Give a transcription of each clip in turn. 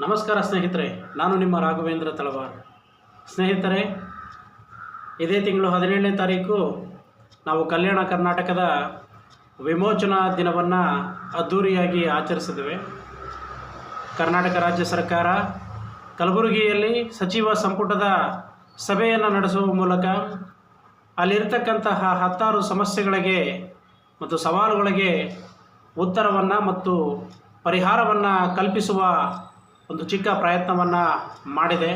ನಮಸ್ಕಾರ ಸ್ನೇಹಿತರೆ, ನಾನು ನಿಮ್ಮ ರಾಘವೇಂದ್ರ ತಳವಾರ್. ಸ್ನೇಹಿತರೆ, ಇದೇ ತಿಂಗಳು ಹದಿನೇಳನೇ ತಾರೀಕು ನಾವು ಕಲ್ಯಾಣ ಕರ್ನಾಟಕದ ವಿಮೋಚನಾ ದಿನವನ್ನು ಅದ್ದೂರಿಯಾಗಿ ಆಚರಿಸಿದ್ದೇವೆ. ಕರ್ನಾಟಕ ರಾಜ್ಯ ಸರ್ಕಾರ ಕಲಬುರಗಿಯಲ್ಲಿ ಸಚಿವ ಸಂಪುಟದ ಸಭೆಯನ್ನು ನಡೆಸುವ ಮೂಲಕ ಅಲ್ಲಿರ್ತಕ್ಕಂತಹ ಹತ್ತಾರು ಸಮಸ್ಯೆಗಳಿಗೆ ಮತ್ತು ಸವಾಲುಗಳಿಗೆ ಉತ್ತರವನ್ನು ಮತ್ತು ಪರಿಹಾರವನ್ನು ಕಲ್ಪಿಸುವ ಒಂದು ಚಿಕ್ಕ ಪ್ರಯತ್ನವನ್ನು ಮಾಡಿದೆ.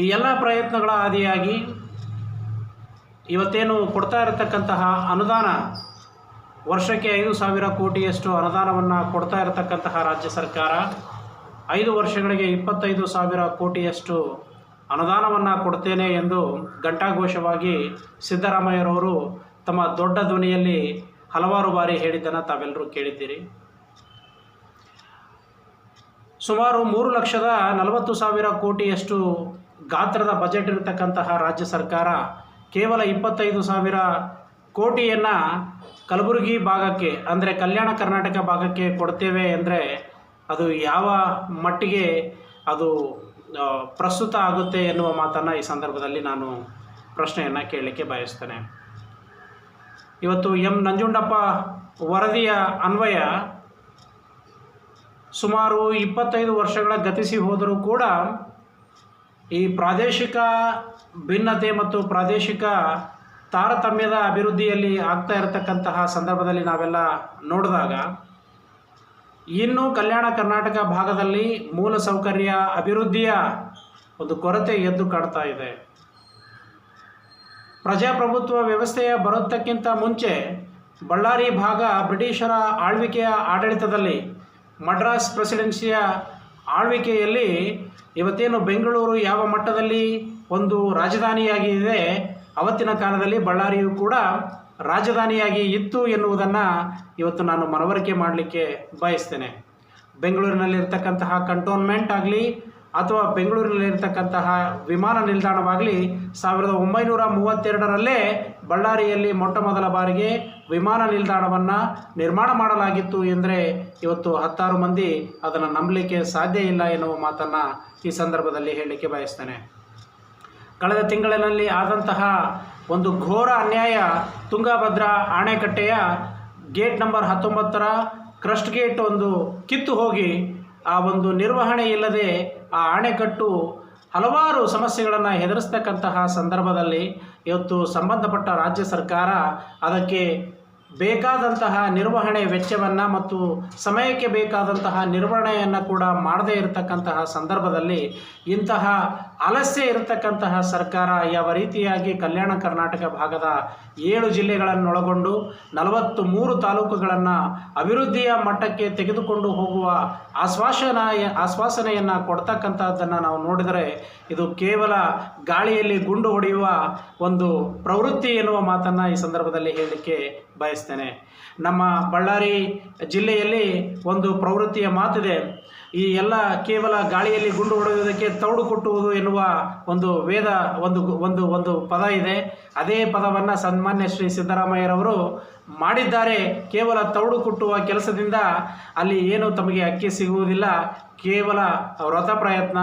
ಈ ಎಲ್ಲ ಪ್ರಯತ್ನಗಳ ಆದಿಯಾಗಿ ಇವತ್ತೇನು ಕೊಡ್ತಾ ಇರತಕ್ಕಂತಹ ಅನುದಾನ ವರ್ಷಕ್ಕೆ ಐದು ಸಾವಿರ ಕೋಟಿಯಷ್ಟು ಅನುದಾನವನ್ನು ಕೊಡ್ತಾ ಇರತಕ್ಕಂತಹ ರಾಜ್ಯ ಸರ್ಕಾರ ಐದು ವರ್ಷಗಳಿಗೆ ಇಪ್ಪತ್ತೈದು ಸಾವಿರ ಕೋಟಿಯಷ್ಟು ಅನುದಾನವನ್ನು ಕೊಡ್ತೇನೆ ಎಂದು ಘಂಟಾಘೋಷವಾಗಿ ಸಿದ್ದರಾಮಯ್ಯರವರು ತಮ್ಮ ದೊಡ್ಡ ಧ್ವನಿಯಲ್ಲಿ ಹಲವಾರು ಬಾರಿ ಹೇಳಿದ್ದನ್ನು ತಾವೆಲ್ಲರೂ ಕೇಳಿದ್ದೀರಿ. ಸುಮಾರು ಮೂರು ಲಕ್ಷದ ನಲವತ್ತು ಸಾವಿರ ಕೋಟಿಯಷ್ಟು ಗಾತ್ರದ ಬಜೆಟ್ ಇರತಕ್ಕಂತಹ ರಾಜ್ಯ ಸರ್ಕಾರ ಕೇವಲ ಇಪ್ಪತ್ತೈದು ಸಾವಿರ ಕೋಟಿಯನ್ನು ಕಲಬುರಗಿ ಭಾಗಕ್ಕೆ, ಅಂದರೆ ಕಲ್ಯಾಣ ಕರ್ನಾಟಕ ಭಾಗಕ್ಕೆ ಕೊಡ್ತೇವೆ ಅಂದರೆ ಅದು ಯಾವ ಮಟ್ಟಿಗೆ ಅದು ಪ್ರಸ್ತುತ ಆಗುತ್ತೆ ಎನ್ನುವ ಮಾತನ್ನು ಈ ಸಂದರ್ಭದಲ್ಲಿ ನಾನು ಪ್ರಶ್ನೆಯನ್ನು ಕೇಳಲಿಕ್ಕೆ ಬಯಸ್ತೇನೆ. ಇವತ್ತು ಎಂ ನಂಜುಂಡಪ್ಪ ವರದಿಯ ಅನ್ವಯ ಸುಮಾರು ಇಪ್ಪತ್ತೈದು ವರ್ಷಗಳ ಗತಿಸಿ ಹೋದರೂ ಕೂಡ ಈ ಪ್ರಾದೇಶಿಕ ಭಿನ್ನತೆ ಮತ್ತು ಪ್ರಾದೇಶಿಕ ತಾರತಮ್ಯದ ಅಭಿವೃದ್ಧಿಯಲ್ಲಿ ಆಗ್ತಾ ಇರತಕ್ಕಂತಹ ಸಂದರ್ಭದಲ್ಲಿ ನಾವೆಲ್ಲ ನೋಡಿದಾಗ ಇನ್ನು ಕಲ್ಯಾಣ ಕರ್ನಾಟಕ ಭಾಗದಲ್ಲಿ ಮೂಲಸೌಕರ್ಯ ಅಭಿವೃದ್ಧಿಯ ಒಂದು ಕೊರತೆ ಎದ್ದು ಕಾಡ್ತಾ ಇದೆ. ಪ್ರಜಾಪ್ರಭುತ್ವ ವ್ಯವಸ್ಥೆಯ ಬರೋದಕ್ಕಿಂತ ಮುಂಚೆ ಬಳ್ಳಾರಿ ಭಾಗ ಬ್ರಿಟಿಷರ ಆಳ್ವಿಕೆಯ ಆಡಳಿತದಲ್ಲಿ ಮಡ್ರಾಸ್ ಪ್ರೆಸಿಡೆನ್ಸಿಯ ಆಳ್ವಿಕೆಯಲ್ಲಿ ಇವತ್ತೇನು ಬೆಂಗಳೂರು ಯಾವ ಮಟ್ಟದಲ್ಲಿ ಒಂದು ರಾಜಧಾನಿಯಾಗಿದೆ, ಅವತ್ತಿನ ಕಾಲದಲ್ಲಿ ಬಳ್ಳಾರಿಯು ಕೂಡ ರಾಜಧಾನಿಯಾಗಿ ಇತ್ತು ಎನ್ನುವುದನ್ನು ಇವತ್ತು ನಾನು ಮನವರಿಕೆ ಮಾಡಲಿಕ್ಕೆ ಬಯಸ್ತೇನೆ. ಬೆಂಗಳೂರಿನಲ್ಲಿರ್ತಕ್ಕಂತಹ ಕಂಟೋನ್ಮೆಂಟ್ ಆಗಲಿ ಅಥವಾ ಬೆಂಗಳೂರಿನಲ್ಲಿರ್ತಕ್ಕಂತಹ ವಿಮಾನ ನಿಲ್ದಾಣವಾಗಲಿ ಸಾವಿರದ ಒಂಬೈನೂರ ಮೂವತ್ತೆರಡರಲ್ಲೇ ಬಳ್ಳಾರಿಯಲ್ಲಿ ಮೊಟ್ಟ ಮೊದಲ ಬಾರಿಗೆ ವಿಮಾನ ನಿಲ್ದಾಣವನ್ನು ನಿರ್ಮಾಣ ಮಾಡಲಾಗಿತ್ತು ಎಂದರೆ ಇವತ್ತು ಹತ್ತಾರು ಮಂದಿ ಅದನ್ನು ನಂಬಲಿಕ್ಕೆ ಸಾಧ್ಯ ಇಲ್ಲ ಎನ್ನುವ ಮಾತನ್ನು ಈ ಸಂದರ್ಭದಲ್ಲಿ ಹೇಳಲಿಕ್ಕೆ ಬಯಸ್ತೇನೆ. ಕಳೆದ ತಿಂಗಳಿನಲ್ಲಿ ಆದಂತಹ ಒಂದು ಘೋರ ಅನ್ಯಾಯ ತುಂಗಭದ್ರಾ ಅಣೆಕಟ್ಟೆಯ ಗೇಟ್ ನಂಬರ್ ಹತ್ತೊಂಬತ್ತರ ಕ್ರಸ್ಟ್ ಗೇಟ್ ಒಂದು ಕಿತ್ತು ಹೋಗಿ ಆ ಒಂದು ನಿರ್ವಹಣೆ ಇಲ್ಲದೆ ಆ ಅಣೆಕಟ್ಟು ಹಲವಾರು ಸಮಸ್ಯೆಗಳನ್ನು ಎದುರಿಸ್ತಕ್ಕಂತಹ ಸಂದರ್ಭದಲ್ಲಿ ಇವತ್ತು ಸಂಬಂಧಪಟ್ಟ ರಾಜ್ಯ ಸರ್ಕಾರ ಅದಕ್ಕೆ ಬೇಕಾದಂತಹ ನಿರ್ವಹಣೆ ವೆಚ್ಚವನ್ನು ಮತ್ತು ಸಮಯಕ್ಕೆ ಬೇಕಾದಂತಹ ನಿರ್ವಹಣೆಯನ್ನು ಕೂಡ ಮಾಡದೇ ಇರತಕ್ಕಂತಹ ಸಂದರ್ಭದಲ್ಲಿ ಇಂತಹ ಆಲಸ್ಯ ಇರತಕ್ಕಂತಹ ಸರ್ಕಾರ ಯಾವ ರೀತಿಯಾಗಿ ಕಲ್ಯಾಣ ಕರ್ನಾಟಕ ಭಾಗದ ಏಳು ಜಿಲ್ಲೆಗಳನ್ನೊಳಗೊಂಡು ನಲವತ್ತು ಮೂರು ತಾಲೂಕುಗಳನ್ನು ಅಭಿವೃದ್ಧಿಯ ಮಟ್ಟಕ್ಕೆ ತೆಗೆದುಕೊಂಡು ಹೋಗುವ ಆಶ್ವಾಸನ ಆಶ್ವಾಸನೆಯನ್ನು ಕೊಡ್ತಕ್ಕಂಥದ್ದನ್ನು ನಾವು ನೋಡಿದರೆ ಇದು ಕೇವಲ ಗಾಳಿಯಲ್ಲಿ ಗುಂಡು ಹೊಡೆಯುವ ಒಂದು ಪ್ರವೃತ್ತಿ ಎನ್ನುವ ಮಾತನ್ನು ಈ ಸಂದರ್ಭದಲ್ಲಿ ಹೇಳಲಿಕ್ಕೆ ಬಯಸ್ತೇನೆ. ನಮ್ಮ ಬಳ್ಳಾರಿ ಜಿಲ್ಲೆಯಲ್ಲಿ ಒಂದು ಪ್ರವೃತ್ತಿಯ ಮಾತಿದೆ. ಈ ಎಲ್ಲ ಕೇವಲ ಗಾಳಿಯಲ್ಲಿ ಗುಂಡು ಹೊಡೆಯುವುದಕ್ಕೆ ತೌಡು ಕೊಟ್ಟುವುದು ಎನ್ನುವ ಒಂದು ವೇದ, ಒಂದು ಒಂದು ಒಂದು ಪದ ಇದೆ. ಅದೇ ಪದವನ್ನು ಸನ್ಮಾನ್ಯ ಶ್ರೀ ಸಿದ್ದರಾಮಯ್ಯರವರು ಮಾಡಿದ್ದಾರೆ. ಕೇವಲ ತೌಡು ಕುಟ್ಟುವ ಕೆಲಸದಿಂದ ಅಲ್ಲಿ ಏನು ತಮಗೆ ಅಕ್ಕಿ ಸಿಗುವುದಿಲ್ಲ. ಕೇವಲ ವ್ರತ ಪ್ರಯತ್ನ.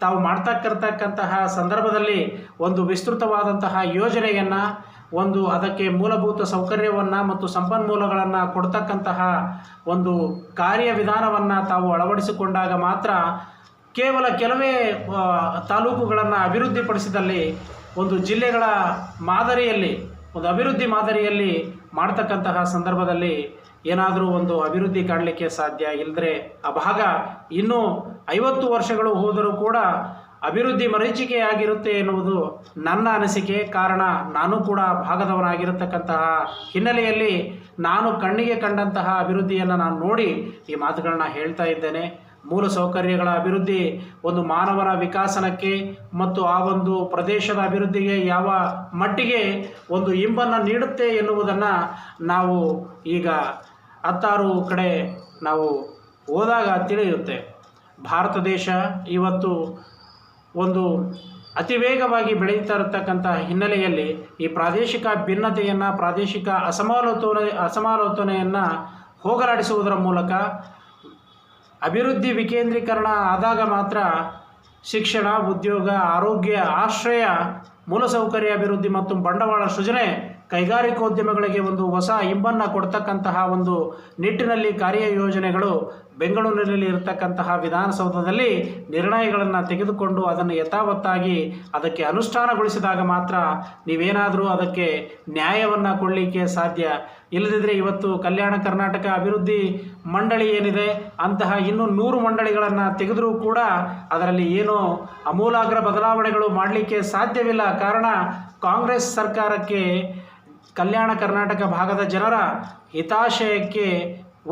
ತಾವು ಮಾಡ್ತಕ್ಕಂತಕ್ಕಂತಹ ಸಂದರ್ಭದಲ್ಲಿ ಒಂದು ವಿಸ್ತೃತವಾದಂತಹ ಯೋಜನೆಯನ್ನು ಒಂದು ಅದಕ್ಕೆ ಮೂಲಭೂತ ಸೌಕರ್ಯವನ್ನು ಮತ್ತು ಸಂಪನ್ಮೂಲಗಳನ್ನು ಕೊಡ್ತಕ್ಕಂತಹ ಒಂದು ಕಾರ್ಯವಿಧಾನವನ್ನು ತಾವು ಅಳವಡಿಸಿಕೊಂಡಾಗ ಮಾತ್ರ ಕೇವಲ ಕೆಲವೇ ತಾಲೂಕುಗಳನ್ನು ಅಭಿವೃದ್ಧಿಪಡಿಸಿದಲ್ಲಿ, ಒಂದು ಜಿಲ್ಲೆಗಳ ಮಾದರಿಯಲ್ಲಿ, ಒಂದು ಅಭಿವೃದ್ಧಿ ಮಾದರಿಯಲ್ಲಿ ಮಾಡ್ತಕ್ಕಂತಹ ಸಂದರ್ಭದಲ್ಲಿ ಏನಾದರೂ ಒಂದು ಅಭಿವೃದ್ಧಿ ಕಾಣಲಿಕ್ಕೆ ಸಾಧ್ಯ ಇಲ್ಲದ್ರೆ ಆ ಭಾಗ ಇನ್ನೂ ಐವತ್ತು ವರ್ಷಗಳು ಹೋದರೂ ಕೂಡ ಅಭಿವೃದ್ಧಿ ಮರೀಚಿಕೆಯಾಗಿರುತ್ತೆ ಎನ್ನುವುದು ನನ್ನ ಅನಿಸಿಕೆ. ಕಾರಣ ನಾನು ಕೂಡ ಭಾಗದವನಾಗಿರತಕ್ಕಂತಹ ಹಿನ್ನೆಲೆಯಲ್ಲಿ ನಾನು ಕಣ್ಣಿಗೆ ಕಂಡಂತಹ ಅಭಿವೃದ್ಧಿಯನ್ನು ನಾನು ನೋಡಿ ಈ ಮಾತುಗಳನ್ನ ಹೇಳ್ತಾ ಇದ್ದೇನೆ. ಮೂಲ ಸೌಕರ್ಯಗಳ ಅಭಿವೃದ್ಧಿ, ಒಂದು ಮಾನವರ ವಿಕಾಸನಕ್ಕೆ ಮತ್ತು ಆ ಒಂದು ಪ್ರದೇಶದ ಅಭಿವೃದ್ಧಿಗೆ ಯಾವ ಮಟ್ಟಿಗೆ ಒಂದು ಇಂಬನ್ನು ನೀಡುತ್ತೆ ಎನ್ನುವುದನ್ನು ನಾವು ಈಗ ಹತ್ತಾರು ಕಡೆ ನಾವು ಹೋದಾಗ ತಿಳಿಯುತ್ತೆ. ಭಾರತ ದೇಶ ಇವತ್ತು ಒಂದು ಅತಿ ವೇಗವಾಗಿ ಬೆಳೆಯುತ್ತಾ ಇರತಕ್ಕಂಥ ಹಿನ್ನೆಲೆಯಲ್ಲಿ ಈ ಪ್ರಾದೇಶಿಕ ಭಿನ್ನತೆಯನ್ನು, ಪ್ರಾದೇಶಿಕ ಅಸಮಾಲೋಚನೆ ಅಸಮಾಲೋಚನೆಯನ್ನು ಹೋಗಲಾಡಿಸುವುದರ ಮೂಲಕ ಅಭಿವೃದ್ಧಿ ವಿಕೇಂದ್ರೀಕರಣ ಆದಾಗ ಮಾತ್ರ ಶಿಕ್ಷಣ, ಉದ್ಯೋಗ, ಆರೋಗ್ಯ, ಆಶ್ರಯ, ಮೂಲಸೌಕರ್ಯ ಅಭಿವೃದ್ಧಿ ಮತ್ತು ಬಂಡವಾಳ ಸೃಜನೆ ಕೈಗಾರಿಕೋದ್ಯಮಗಳಿಗೆ ಒಂದು ಹೊಸ ಇಂಬನ್ನು ಕೊಡ್ತಕ್ಕಂತಹ ಒಂದು ನಿಟ್ಟಿನಲ್ಲಿ ಕಾರ್ಯಯೋಜನೆಗಳು ಬೆಂಗಳೂರಿನಲ್ಲಿ ಇರತಕ್ಕಂತಹ ವಿಧಾನಸೌಧದಲ್ಲಿ ನಿರ್ಣಯಗಳನ್ನು ತೆಗೆದುಕೊಂಡು ಅದನ್ನು ಯಥಾವತ್ತಾಗಿ ಅದಕ್ಕೆ ಅನುಷ್ಠಾನಗೊಳಿಸಿದಾಗ ಮಾತ್ರ ನೀವೇನಾದರೂ ಅದಕ್ಕೆ ನ್ಯಾಯವನ್ನು ಕೊಡಲಿಕ್ಕೆ ಸಾಧ್ಯ. ಇಲ್ಲದಿದ್ದರೆ ಇವತ್ತು ಕಲ್ಯಾಣ ಕರ್ನಾಟಕ ಅಭಿವೃದ್ಧಿ ಮಂಡಳಿ ಏನಿದೆ, ಅಂತಹ ಇನ್ನೂ ನೂರು ಮಂಡಳಿಗಳನ್ನು ತೆಗೆದರೂ ಕೂಡ ಅದರಲ್ಲಿ ಏನು ಅಮೂಲಾಗ್ರ ಬದಲಾವಣೆಗಳು ಮಾಡಲಿಕ್ಕೆ ಸಾಧ್ಯವಿಲ್ಲ. ಕಾರಣ ಕಾಂಗ್ರೆಸ್ ಸರ್ಕಾರಕ್ಕೆ ಕಲ್ಯಾಣ ಕರ್ನಾಟಕ ಭಾಗದ ಜನರ ಹಿತಾಶಯಕ್ಕೆ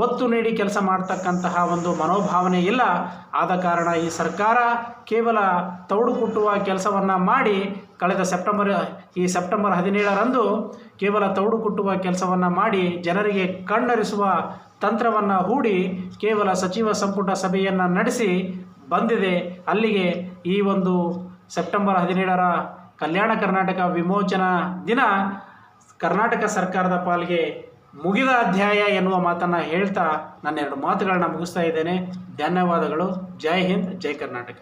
ಒತ್ತು ನೀಡಿ ಕೆಲಸ ಮಾಡ್ತಕ್ಕಂತಹ ಒಂದು ಮನೋಭಾವನೆ ಇಲ್ಲ. ಆದ ಕಾರಣ ಈ ಸರ್ಕಾರ ಕೇವಲ ತೌಡು ಕುಟ್ಟುವ ಕೆಲಸವನ್ನು ಮಾಡಿ ಕಳೆದ ಸೆಪ್ಟೆಂಬರ್, ಈ ಸೆಪ್ಟೆಂಬರ್ ಹದಿನೇಳರಂದು ಕೇವಲ ತೌಡು ಕುಟ್ಟುವ ಕೆಲಸವನ್ನು ಮಾಡಿ ಜನರಿಗೆ ಕಣ್ಣರಿಸುವ ತಂತ್ರವನ್ನು ಹೂಡಿ ಕೇವಲ ಸಚಿವ ಸಂಪುಟ ಸಭೆಯನ್ನು ನಡೆಸಿ ಬಂದಿದೆ. ಅಲ್ಲಿಗೆ ಈ ಒಂದು ಸೆಪ್ಟೆಂಬರ್ ಹದಿನೇಳರ ಕಲ್ಯಾಣ ಕರ್ನಾಟಕ ವಿಮೋಚನಾ ದಿನ ಕರ್ನಾಟಕ ಸರ್ಕಾರದ ಪಾಲಿಗೆ ಮುಗಿದ ಅಧ್ಯಾಯ ಎನ್ನುವ ಮಾತನ್ನು ಹೇಳ್ತಾ ನನ್ನ ಎರಡು ಮಾತುಗಳನ್ನ ಮುಗಿಸ್ತಾ ಇದ್ದೇನೆ. ಧನ್ಯವಾದಗಳು. ಜೈ ಹಿಂದ್, ಜೈ ಕರ್ನಾಟಕ.